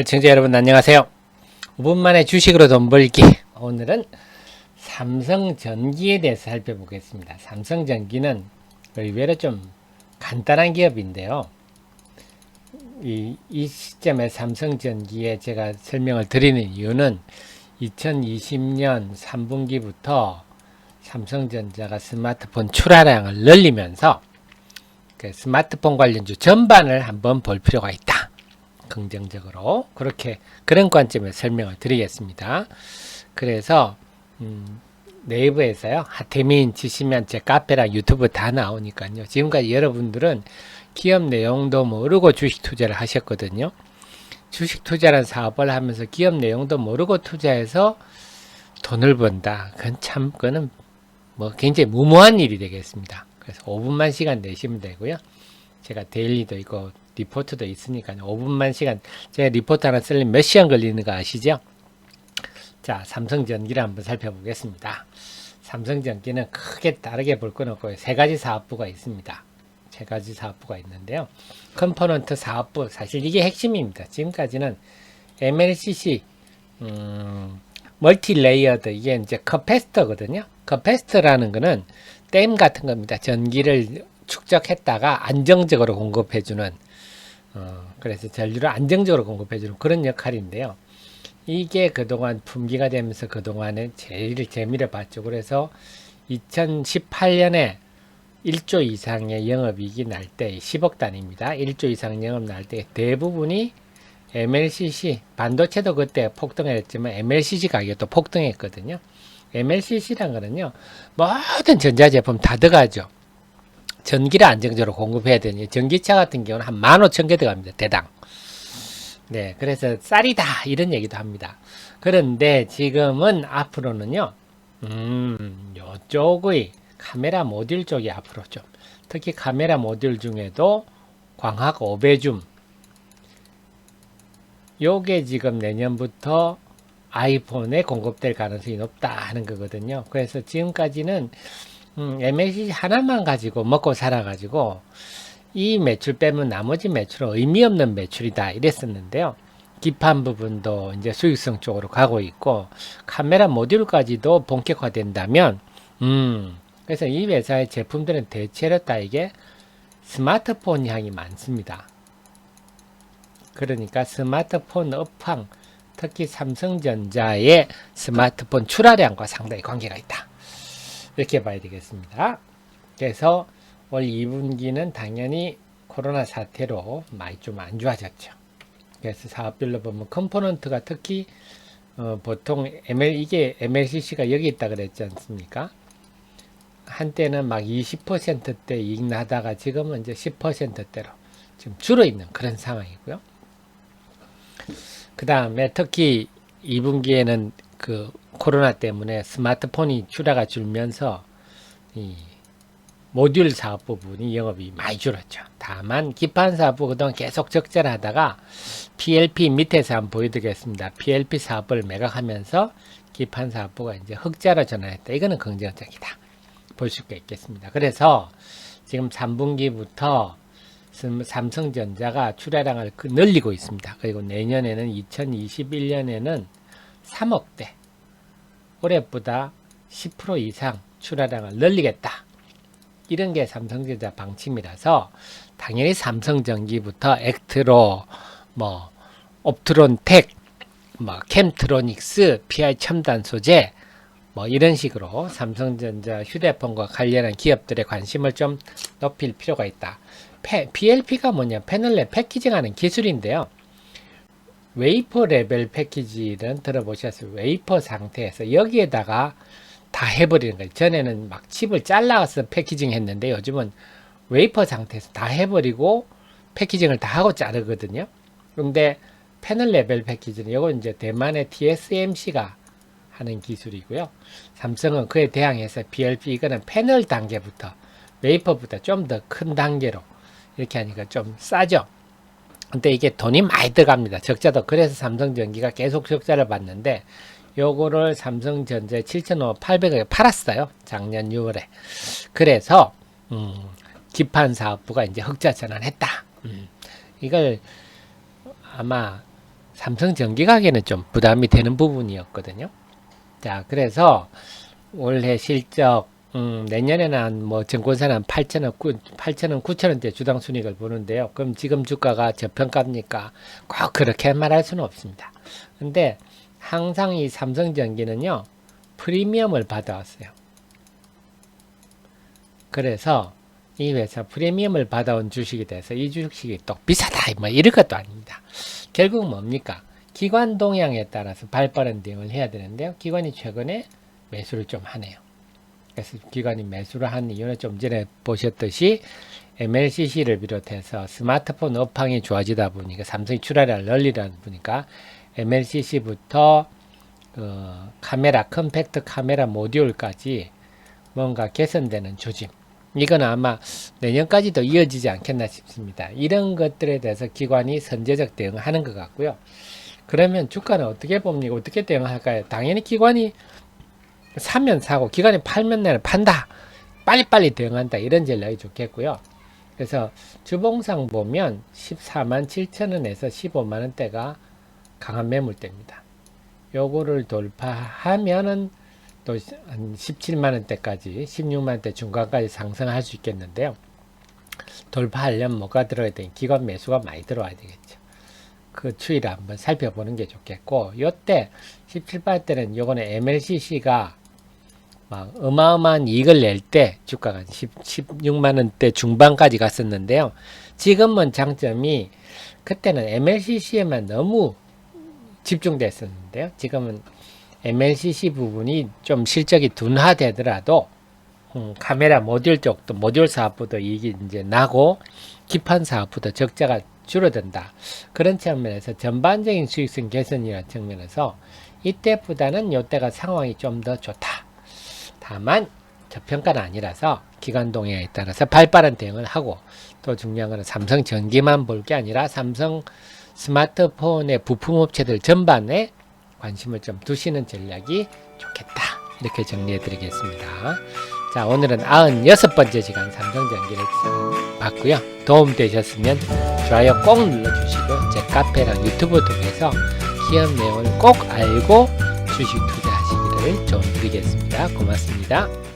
애청자 여러분 안녕하세요. 5분 만에 주식으로 돈 벌기. 오늘은 삼성전기에 대해서 살펴보겠습니다. 삼성전기는 의외로 좀 간단한 기업인데요. 이, 이 시점에 삼성전기에 제가 설명을 드리는 이유는 2020년 3분기부터 삼성전자가 스마트폰 출하량을 늘리면서 그 스마트폰 관련주 전반을 한번 볼 필요가 있다. 긍정적으로 그렇게 그런 관점에서 설명을 드리겠습니다. 그래서 음, 네이버에서요 하태민 치시면 제 카페랑 유튜브 다 나오니까요. 지금까지 여러분들은 기업 내용도 모르고 주식 투자를 하셨거든요. 주식 투자라는 사업을 하면서 기업 내용도 모르고 투자해서 돈을 번다. 그건 참 그거는 뭐 굉장히 무모한 일이 되겠습니다. 그래서 5분만 시간 내시면 되고요. 제가 데일리도 있고 리포트 도 있으니까 5분만 시간 제가 리포트 하나 쓰려면 몇 시간 걸리는 거 아시죠? 자, 삼성전기를 한번 살펴보겠습니다. 삼성전기는 크게 다르게 볼 건 없고요. 세 가지 사업부가 있습니다. 세 가지 사업부가 있는데요. 컴포넌트 사업부 사실 이게 핵심입니다. 지금까지는 MLCC 음, 멀티레이어드 이게 이제 커패스터거든요. 커패스터라는 거는 댐 같은 겁니다. 전기를 축적했다가 안정적으로 공급해주는 어, 그래서 전류를 안정적으로 공급해주는 그런 역할인데요. 이게 그동안 품기가 되면서 그동안에 제일 재미를 봤죠. 그래서 2018년에 1조 이상의 영업이익이 날 때 10억 단위입니다. 1조 이상 영업 날 때 대부분이 MLCC 반도체도 그때 폭등했지만 MLCC 가격도 폭등했거든요. MLCC란 거는요 모든 전자제품 다 들어가죠. 전기를 안정적으로 공급해야 되니 전기차 같은 경우는 한 15,000개 들어갑니다. 대당. 네, 그래서 쌀이다 이런 얘기도 합니다. 그런데 지금은 앞으로는요. 음, 요쪽의 카메라 모듈 쪽이 앞으로 좀 특히 카메라 모듈 중에도 광학 5배줌 요게 지금 내년부터 아이폰에 공급될 가능성이 높다 하는 거거든요. 그래서 지금까지는 음, MLCC 하나만 가지고 먹고 살아가지고 이 매출 빼면 나머지 매출은 의미 없는 매출이다 이랬었는데요. 기판 부분도 이제 수익성 쪽으로 가고 있고 카메라 모듈까지도 본격화된다면 음 그래서 이 회사의 제품들은 대체로 다 이게 스마트폰 향이 많습니다. 그러니까 스마트폰 업황 특히 삼성전자의 스마트폰 출하량과 상당히 관계가 있다. 이렇게 봐야 되겠습니다. 그래서 올 2분기는 당연히 코로나 사태로 많이 좀 안 좋아졌죠. 그래서 사업별로 보면 컴포넌트가 특히 어, 보통 ML 이게 MLCC가 여기 있다 그랬지 않습니까? 한때는 막 20%대 이익 나다가 지금은 이제 10%대로 지금 줄어 있는 그런 상황이고요. 그 다음에 특히 2분기에는 그 코로나 때문에 스마트폰이 출하가 줄면서 이 모듈 사업 부분이 영업이 많이 줄었죠. 다만 기판 사업부 그동안 계속 적자를 하다가 PLP 밑에서 한번 보여드리겠습니다. PLP 사업을 매각하면서 기판 사업부가 이제 흑자로 전환했다. 이거는 긍정적이다. 볼 수가 있겠습니다. 그래서 지금 3분기부터 삼성전자가 출하량을 그 늘리고 있습니다. 그리고 내년에는 2021년에는 3억대 올해보다 10% 이상 출하량을 늘리겠다. 이런 게 삼성전자 방침이라서 당연히 삼성전기부터 액트로 뭐 옵트론텍 뭐 캠트로닉스 PI 첨단 소재 뭐 이런 식으로 삼성전자 휴대폰과 관련한 기업들의 관심을 좀 높일 필요가 있다. PLP가 뭐냐? 패널레 패키징하는 기술인데요. 웨이퍼 레벨 패키지는 들어보셨어요. 웨이퍼 상태에서 여기에다가 다 해버리는 거예요. 전에는 막 칩을 잘라서 패키징 했는데 요즘은 웨이퍼 상태에서 다 해버리고 패키징을 다 하고 자르거든요. 근데 패널 레벨 패키지는 이건 이제 대만의 TSMC가 하는 기술이고요. 삼성은 그에 대항해서 BLP 이거는 패널 단계부터 웨이퍼보다 좀 더 큰 단계로 이렇게 하니까 좀 싸죠. 근데 이게 돈이 많이 들어갑니다. 적자도 그래서 삼성전기가 계속 적자를 봤는데 요거를 삼성전자에 7,800원에 팔았어요. 작년 6월에. 그래서 음, 기판 사업부가 이제 흑자 전환했다. 음, 이걸 아마 삼성전기가게는 좀 부담이 되는 부분이었거든요. 자, 그래서 올해 실적 음, 내년에는 한 뭐 증권사는 한 8천원, 8천원, 9천원대 주당 순익을 보는데요. 그럼 지금 주가가 저평가입니까? 꼭 그렇게 말할 수는 없습니다. 근데 항상 이 삼성전기는요, 프리미엄을 받아왔어요. 그래서 이 회사 프리미엄을 받아온 주식이 돼서 이 주식이 또 비싸다 뭐 이럴 것도 아닙니다. 결국 뭡니까? 기관 동향에 따라서 발빠른 대응을 해야 되는데요. 기관이 최근에 매수를 좀 하네요. 기관이 매수를 한 이유는 좀 전에 보셨듯이 MLCC를 비롯해서 스마트폰 업황이 좋아지다 보니까 삼성이 출하를 널리다 보니까 MLCC부터 어, 카메라 컴팩트 카메라 모듈까지 뭔가 개선되는 조짐. 이건 아마 내년까지도 이어지지 않겠나 싶습니다. 이런 것들에 대해서 기관이 선제적 대응을 하는 것 같고요. 그러면 주가는 어떻게 봅니까? 어떻게 대응할까요? 당연히 기관이 사면 사고, 기관이 팔면 내는 판다. 빨리빨리 대응한다. 이런 전략이 좋겠고요. 그래서 주봉상 보면 14만 7천 원에서 15만 원대가 강한 매물대입니다. 요거를 돌파하면은 또 한 17만 원대까지 16만 원대 중간까지 상승할 수 있겠는데요. 돌파하려면 뭐가 들어야 돼? 기관 매수가 많이 들어와야 되겠죠. 그 추이를 한번 살펴보는 게 좋겠고 요때 17만 때는 요거는 MLCC가 막 어마어마한 이익을 낼 때 주가가 10, 16만 원대 중반까지 갔었는데요. 지금은 장점이 그때는 MLCC에만 너무 집중됐었는데요. 지금은 MLCC 부분이 좀 실적이 둔화되더라도 음, 카메라 모듈 쪽도 모듈 사업부도 이익이 이제 나고 기판 사업부도 적자가 줄어든다. 그런 측면에서 전반적인 수익성 개선이라는 측면에서 이때보다는 이때가 상황이 좀 더 좋다. 다만 저평가는 아니라서 기관 동향에 따라서 발빠른 대응을 하고 또 중요한 것은 삼성 전기만 볼 게 아니라 삼성 스마트폰의 부품업체들 전반에 관심을 좀 두시는 전략이 좋겠다. 이렇게 정리해 드리겠습니다. 자, 오늘은 96번째 시간 삼성전기를 봤고요. 도움 되셨으면 좋아요 꼭 눌러주시고 제 카페랑 유튜브 통해서 기업 내용을 꼭 알고 주식 투자 하시기를 좀 드리겠습니다. 고맙습니다.